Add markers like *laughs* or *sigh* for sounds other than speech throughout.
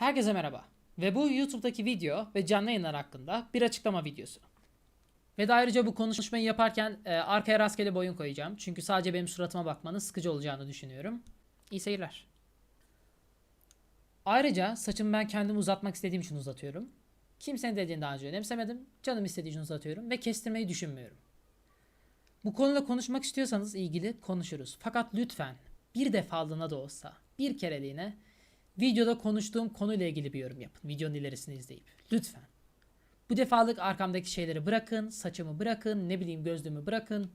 Herkese merhaba. Ve bu YouTube'daki video ve canlı yayınlar hakkında bir açıklama videosu. Ve de ayrıca bu konuşmayı yaparken e, arkaya rastgele bir oyun koyacağım. Çünkü sadece benim suratıma bakmanın sıkıcı olacağını düşünüyorum. İyi seyirler. Ayrıca saçımı ben kendim uzatmak istediğim için uzatıyorum. Kimsenin dediğini daha önce önemsemedim. Canım istediği için uzatıyorum ve kestirmeyi düşünmüyorum. Bu konuda konuşmak istiyorsanız ilgili konuşuruz. Fakat lütfen bir defalığına da olsa, bir kereliğine videoda konuştuğum konuyla ilgili bir yorum yapın. Videonun ilerisini izleyip. Lütfen. Bu defalık arkamdaki şeyleri bırakın, saçımı bırakın, ne bileyim gözlüğümü bırakın.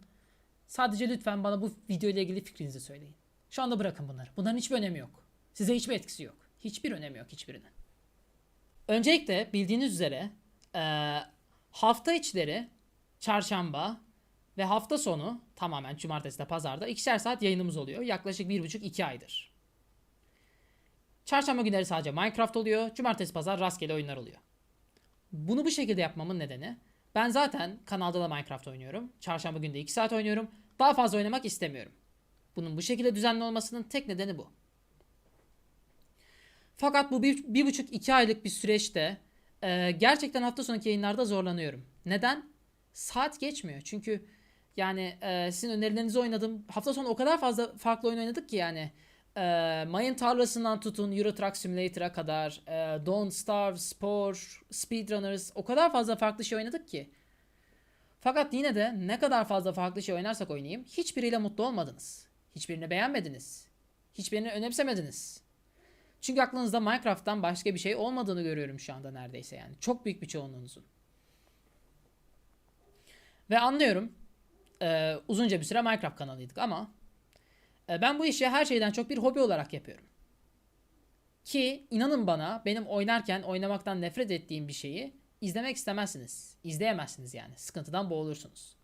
Sadece lütfen bana bu video ile ilgili fikrinizi söyleyin. Şu anda bırakın bunları. Bunların hiçbir önemi yok. Size hiçbir etkisi yok. Hiçbir önemi yok hiçbirinin. Öncelikle bildiğiniz üzere eee, hafta içleri çarşamba ve hafta sonu tamamen cumartesi de pazarda ikişer saat yayınımız oluyor. Yaklaşık bir buçuk iki aydır. Çarşamba günleri sadece Minecraft oluyor. Cumartesi pazar rastgele oyunlar oluyor. Bunu bu şekilde yapmamın nedeni ben zaten kanalda da Minecraft oynuyorum. Çarşamba günde 2 saat oynuyorum. Daha fazla oynamak istemiyorum. Bunun bu şekilde düzenli olmasının tek nedeni bu. Fakat bu bir, bir buçuk iki aylık bir süreçte e, gerçekten hafta sonraki yayınlarda zorlanıyorum. Neden? Saat geçmiyor. Çünkü yani e, sizin önerilerinizi oynadım. Hafta sonu o kadar fazla farklı oyun oynadık ki yani. E, Mayın tarlasından tutun Euro Truck Simulator'a kadar, e, Don't Starve, Spore, Speedrunners o kadar fazla farklı şey oynadık ki. Fakat yine de ne kadar fazla farklı şey oynarsak oynayayım hiçbiriyle mutlu olmadınız. Hiçbirini beğenmediniz. Hiçbirini önemsemediniz. Çünkü aklınızda Minecraft'tan başka bir şey olmadığını görüyorum şu anda neredeyse yani. Çok büyük bir çoğunluğunuzun. Ve anlıyorum. e, uzunca bir süre Minecraft kanalıydık ama ben bu işi her şeyden çok bir hobi olarak yapıyorum. Ki inanın bana benim oynarken oynamaktan nefret ettiğim bir şeyi izlemek istemezsiniz. İzleyemezsiniz yani. Sıkıntıdan boğulursunuz.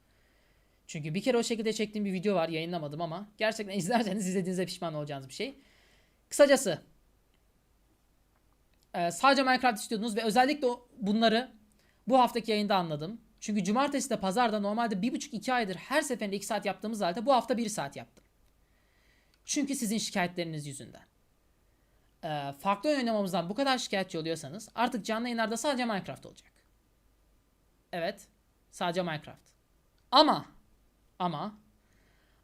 Çünkü bir kere o şekilde çektiğim bir video var yayınlamadım ama gerçekten *laughs* izlerseniz izlediğinizde pişman olacağınız bir şey. Kısacası e, sadece Minecraft istiyordunuz ve özellikle bunları bu haftaki yayında anladım. Çünkü cumartesi de pazarda normalde 1,5-2 aydır her seferinde 2 saat yaptığımız halde bu hafta 1 saat yaptım. Çünkü sizin şikayetleriniz yüzünden. Ee, farklı oynamamızdan bu kadar şikayetçi oluyorsanız artık canlı yayınlarda sadece Minecraft olacak. Evet. Sadece Minecraft. Ama ama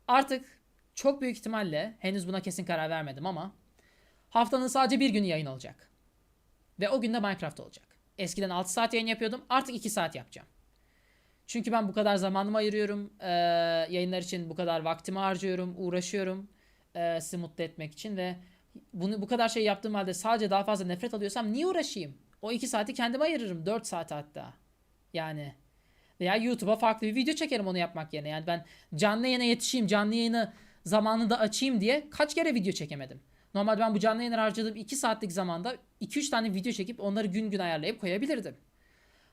artık çok büyük ihtimalle henüz buna kesin karar vermedim ama haftanın sadece bir günü yayın olacak. Ve o günde Minecraft olacak. Eskiden 6 saat yayın yapıyordum. Artık 2 saat yapacağım. Çünkü ben bu kadar zamanımı ayırıyorum. Ee, yayınlar için bu kadar vaktimi harcıyorum, uğraşıyorum. Ee, sizi mutlu etmek için ve bunu bu kadar şey yaptığım halde sadece daha fazla nefret alıyorsam niye uğraşayım? O 2 saati kendime ayırırım. 4 saat hatta. Yani veya YouTube'a farklı bir video çekerim onu yapmak yerine. Yani ben canlı yayına yetişeyim, canlı yayını zamanında açayım diye kaç kere video çekemedim. Normalde ben bu canlı yayınlara harcadığım 2 saatlik zamanda 2-3 tane video çekip onları gün gün ayarlayıp koyabilirdim.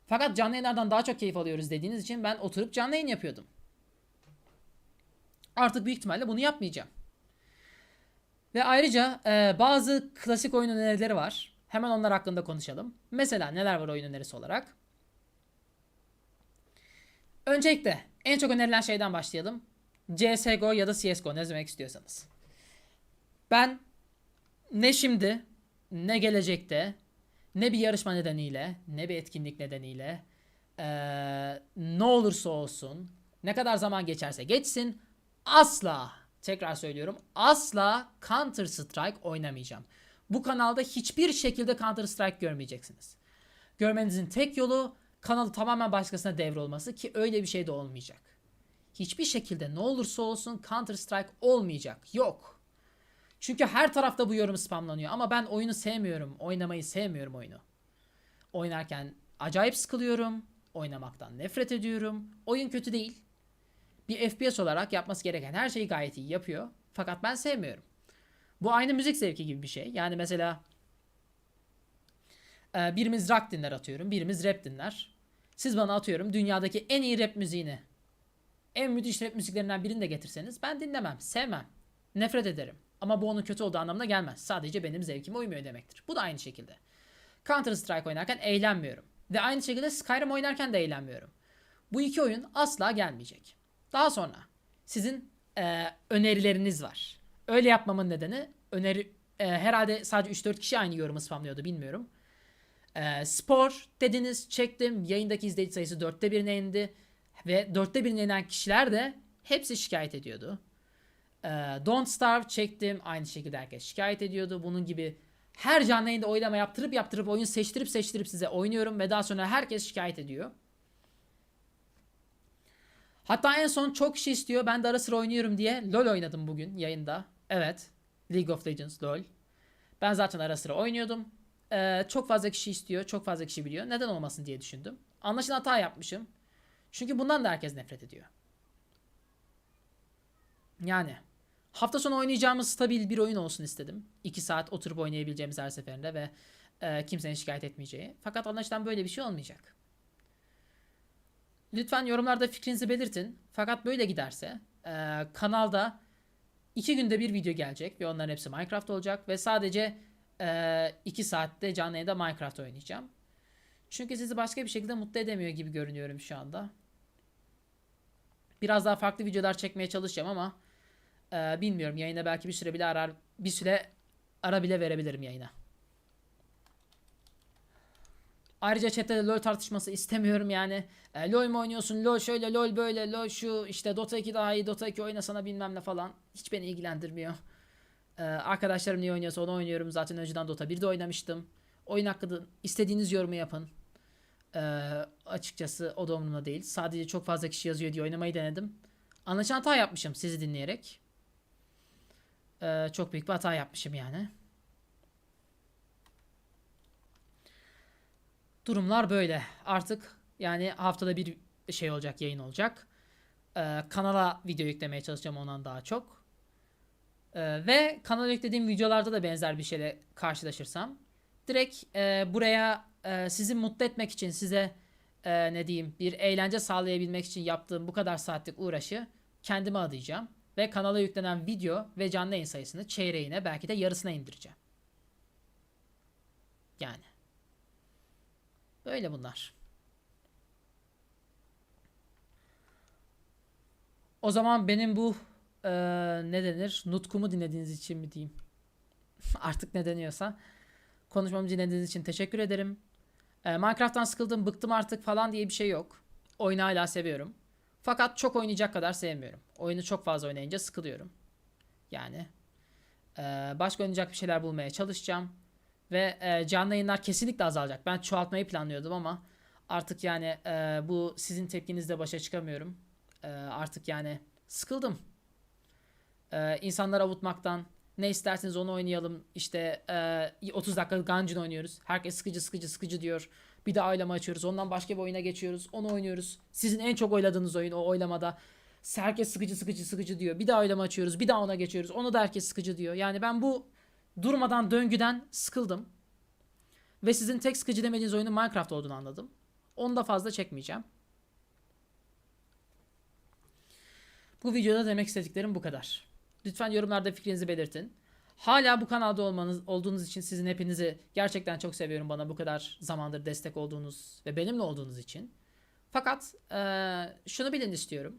Fakat canlı yayınlardan daha çok keyif alıyoruz dediğiniz için ben oturup canlı yayın yapıyordum. Artık büyük ihtimalle bunu yapmayacağım. Ve ayrıca e, bazı klasik oyun önerileri var. Hemen onlar hakkında konuşalım. Mesela neler var oyun önerisi olarak? Öncelikle en çok önerilen şeyden başlayalım. CSGO ya da CSGO ne demek istiyorsanız. Ben ne şimdi ne gelecekte ne bir yarışma nedeniyle ne bir etkinlik nedeniyle eee, ne olursa olsun ne kadar zaman geçerse geçsin asla tekrar söylüyorum asla Counter Strike oynamayacağım. Bu kanalda hiçbir şekilde Counter Strike görmeyeceksiniz. Görmenizin tek yolu kanalı tamamen başkasına devrolması ki öyle bir şey de olmayacak. Hiçbir şekilde ne olursa olsun Counter Strike olmayacak. Yok. Çünkü her tarafta bu yorum spamlanıyor ama ben oyunu sevmiyorum. Oynamayı sevmiyorum oyunu. Oynarken acayip sıkılıyorum. Oynamaktan nefret ediyorum. Oyun kötü değil. Bir FPS olarak yapması gereken her şeyi gayet iyi yapıyor. Fakat ben sevmiyorum. Bu aynı müzik zevki gibi bir şey. Yani mesela e, birimiz rock dinler atıyorum. Birimiz rap dinler. Siz bana atıyorum dünyadaki en iyi rap müziğini en müthiş rap müziklerinden birini de getirseniz ben dinlemem, sevmem. Nefret ederim. Ama bu onun kötü olduğu anlamına gelmez. Sadece benim zevkime uymuyor demektir. Bu da aynı şekilde. Counter Strike oynarken eğlenmiyorum. Ve aynı şekilde Skyrim oynarken de eğlenmiyorum. Bu iki oyun asla gelmeyecek. Daha sonra sizin eee, önerileriniz var. Öyle yapmamın nedeni öneri e, herhalde sadece 3-4 kişi aynı yorumu spamlıyordu bilmiyorum. E, spor dediniz çektim. Yayındaki izleyici sayısı dörtte birine indi. Ve dörtte birine inen kişiler de hepsi şikayet ediyordu. E, Don't Starve çektim. Aynı şekilde herkes şikayet ediyordu. Bunun gibi her canlı yayında oylama yaptırıp yaptırıp oyun seçtirip seçtirip size oynuyorum ve daha sonra herkes şikayet ediyor. Hatta en son çok kişi istiyor. Ben de ara sıra oynuyorum diye LoL oynadım bugün yayında. Evet. League of Legends LoL. Ben zaten ara sıra oynuyordum. Ee, çok fazla kişi istiyor. Çok fazla kişi biliyor. Neden olmasın diye düşündüm. Anlaşılan hata yapmışım. Çünkü bundan da herkes nefret ediyor. Yani hafta sonu oynayacağımız stabil bir oyun olsun istedim. 2 saat oturup oynayabileceğimiz her seferinde ve e, kimsenin şikayet etmeyeceği. Fakat anlaşılan böyle bir şey olmayacak. Lütfen yorumlarda fikrinizi belirtin. Fakat böyle giderse e, kanalda iki günde bir video gelecek ve onların hepsi Minecraft olacak ve sadece 2 saatte canlı yayında Minecraft oynayacağım. Çünkü sizi başka bir şekilde mutlu edemiyor gibi görünüyorum şu anda. Biraz daha farklı videolar çekmeye çalışacağım ama e, bilmiyorum yayına belki bir süre bile arar bir süre ara bile verebilirim yayına. Ayrıca chatte de LoL tartışması istemiyorum yani. E, LoL mu oynuyorsun? LoL şöyle, LoL böyle, LoL şu işte Dota 2 daha iyi, Dota 2 oynasana bilmem ne falan. Hiç beni ilgilendirmiyor. E, arkadaşlarım niye oynuyorsa onu oynuyorum. Zaten önceden Dota 1'de oynamıştım. Oyun hakkında istediğiniz yorumu yapın. E, açıkçası o da umurumda değil. Sadece çok fazla kişi yazıyor diye oynamayı denedim. Anlaşılan hata yapmışım sizi dinleyerek. E, çok büyük bir hata yapmışım yani. Durumlar böyle. Artık yani haftada bir şey olacak, yayın olacak. Ee, kanala video yüklemeye çalışacağım ondan daha çok. Ee, ve kanala yüklediğim videolarda da benzer bir şeyle karşılaşırsam direkt e, buraya e, sizi mutlu etmek için size e, ne diyeyim bir eğlence sağlayabilmek için yaptığım bu kadar saatlik uğraşı kendime adayacağım. Ve kanala yüklenen video ve canlı yayın sayısını çeyreğine belki de yarısına indireceğim. Yani. Böyle bunlar. O zaman benim bu eee, ne denir? Nutkumu dinlediğiniz için mi diyeyim? *laughs* Artık ne deniyorsa. Konuşmamı dinlediğiniz için teşekkür ederim. Eee, Minecraft'tan sıkıldım, bıktım artık falan diye bir şey yok. Oyunu hala seviyorum. Fakat çok oynayacak kadar sevmiyorum. Oyunu çok fazla oynayınca sıkılıyorum. Yani. eee, başka oynayacak bir şeyler bulmaya çalışacağım. Ve e, canlı yayınlar kesinlikle azalacak. Ben çoğaltmayı planlıyordum ama artık yani e, bu sizin tepkinizle başa çıkamıyorum. E, artık yani sıkıldım. E, insanları avutmaktan ne isterseniz onu oynayalım. İşte e, 30 dakikalık Gungeon oynuyoruz. Herkes sıkıcı sıkıcı sıkıcı diyor. Bir de oylama açıyoruz. Ondan başka bir oyuna geçiyoruz. Onu oynuyoruz. Sizin en çok oyladığınız oyun o oylamada. Herkes sıkıcı sıkıcı sıkıcı diyor. Bir daha oylama açıyoruz. Bir daha ona geçiyoruz. Onu da herkes sıkıcı diyor. Yani ben bu durmadan döngüden sıkıldım. Ve sizin tek sıkıcı demediğiniz oyunun Minecraft olduğunu anladım. Onu da fazla çekmeyeceğim. Bu videoda demek istediklerim bu kadar. Lütfen yorumlarda fikrinizi belirtin. Hala bu kanalda olmanız olduğunuz için sizin hepinizi gerçekten çok seviyorum bana bu kadar zamandır destek olduğunuz ve benimle olduğunuz için. Fakat eee, şunu bilin istiyorum.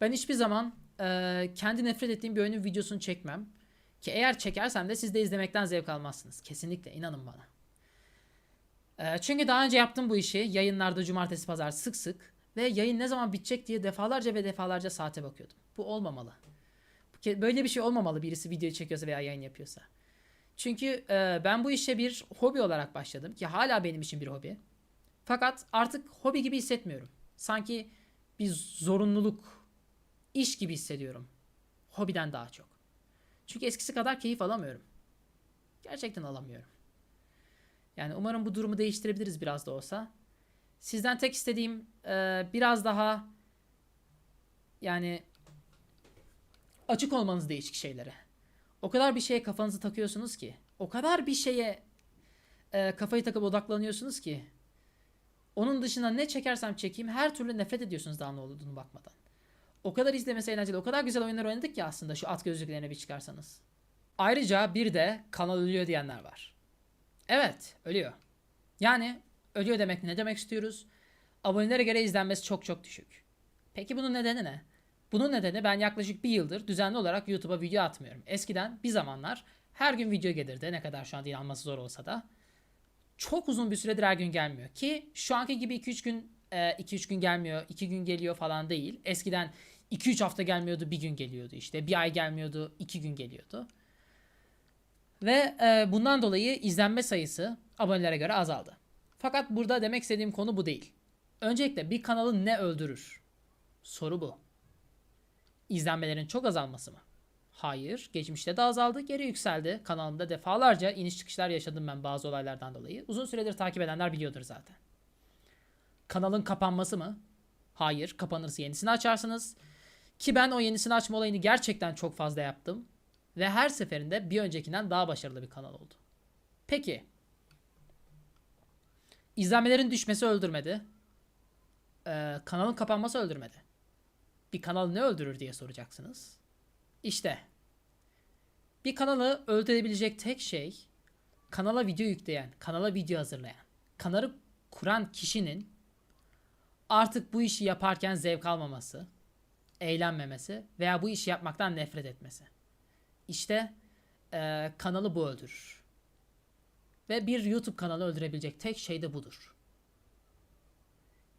Ben hiçbir zaman eee, kendi nefret ettiğim bir oyunun videosunu çekmem. Ki eğer çekersem de siz de izlemekten zevk almazsınız. Kesinlikle inanın bana. Eee, çünkü daha önce yaptım bu işi. Yayınlarda cumartesi pazar sık sık. Ve yayın ne zaman bitecek diye defalarca ve defalarca saate bakıyordum. Bu olmamalı. Böyle bir şey olmamalı birisi video çekiyorsa veya yayın yapıyorsa. Çünkü eee, ben bu işe bir hobi olarak başladım. Ki hala benim için bir hobi. Fakat artık hobi gibi hissetmiyorum. Sanki bir zorunluluk, iş gibi hissediyorum. Hobiden daha çok. Çünkü eskisi kadar keyif alamıyorum. Gerçekten alamıyorum. Yani umarım bu durumu değiştirebiliriz biraz da olsa. Sizden tek istediğim e, biraz daha yani açık olmanız değişik şeylere. O kadar bir şeye kafanızı takıyorsunuz ki. O kadar bir şeye e, kafayı takıp odaklanıyorsunuz ki. Onun dışında ne çekersem çekeyim her türlü nefret ediyorsunuz daha ne olduğunu bakmadan. O kadar izlemesi eğlenceli, o kadar güzel oyunlar oynadık ki aslında şu at gözlüklerini bir çıkarsanız. Ayrıca bir de kanal ölüyor diyenler var. Evet, ölüyor. Yani ölüyor demek ne demek istiyoruz? Abonelere göre izlenmesi çok çok düşük. Peki bunun nedeni ne? Bunun nedeni ben yaklaşık bir yıldır düzenli olarak YouTube'a video atmıyorum. Eskiden bir zamanlar her gün video gelirdi. Ne kadar şu an inanması zor olsa da. Çok uzun bir süredir her gün gelmiyor. Ki şu anki gibi 2-3 gün 2-3 gün gelmiyor, 2 gün geliyor falan değil. Eskiden 2-3 hafta gelmiyordu, bir gün geliyordu işte. Bir ay gelmiyordu, 2 gün geliyordu. Ve e, bundan dolayı izlenme sayısı abonelere göre azaldı. Fakat burada demek istediğim konu bu değil. Öncelikle bir kanalı ne öldürür? Soru bu. İzlenmelerin çok azalması mı? Hayır. Geçmişte de azaldı, geri yükseldi. Kanalımda defalarca iniş çıkışlar yaşadım ben bazı olaylardan dolayı. Uzun süredir takip edenler biliyordur zaten. Kanalın kapanması mı? Hayır. Kapanırsa yenisini açarsınız. Ki ben o yenisini açma olayını gerçekten çok fazla yaptım. Ve her seferinde bir öncekinden daha başarılı bir kanal oldu. Peki. İzlenmelerin düşmesi öldürmedi. Ee, kanalın kapanması öldürmedi. Bir kanal ne öldürür diye soracaksınız. İşte. Bir kanalı öldürebilecek tek şey kanala video yükleyen, kanala video hazırlayan, kanalı kuran kişinin artık bu işi yaparken zevk almaması, eğlenmemesi veya bu işi yapmaktan nefret etmesi. İşte e, kanalı bu öldürür. Ve bir YouTube kanalı öldürebilecek tek şey de budur.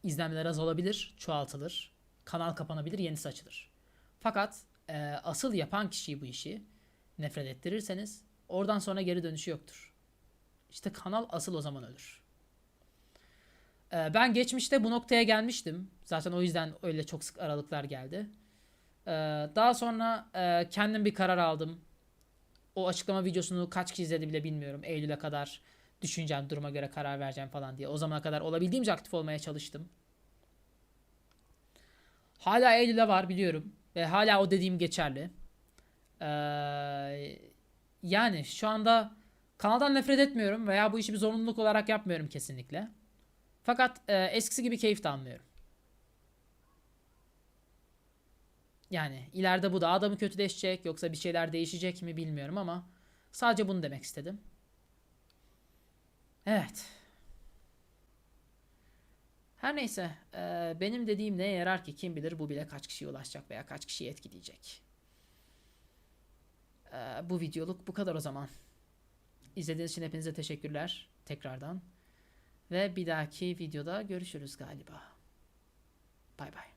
İzlenmeler az olabilir, çoğaltılır. Kanal kapanabilir, yenisi açılır. Fakat e, asıl yapan kişiyi bu işi nefret ettirirseniz oradan sonra geri dönüşü yoktur. İşte kanal asıl o zaman ölür. E, ben geçmişte bu noktaya gelmiştim. Zaten o yüzden öyle çok sık aralıklar geldi. E, daha sonra e, kendim bir karar aldım. O açıklama videosunu kaç kişi izledi bile bilmiyorum. Eylül'e kadar düşüneceğim, duruma göre karar vereceğim falan diye. O zamana kadar olabildiğimce aktif olmaya çalıştım. Hala Eylül'e var biliyorum. Ve hala o dediğim geçerli. Ee, yani şu anda kanaldan nefret etmiyorum veya bu işi bir zorunluluk olarak yapmıyorum kesinlikle. Fakat e, eskisi gibi keyif de almıyorum. Yani ileride bu da mı kötüleşecek yoksa bir şeyler değişecek mi bilmiyorum ama sadece bunu demek istedim. Evet. Her neyse e, benim dediğim neye yarar ki kim bilir bu bile kaç kişiye ulaşacak veya kaç kişiyi etkileyecek. E, bu videoluk bu kadar o zaman. İzlediğiniz için hepinize teşekkürler tekrardan. Ve bir dahaki videoda görüşürüz galiba. Bay bay.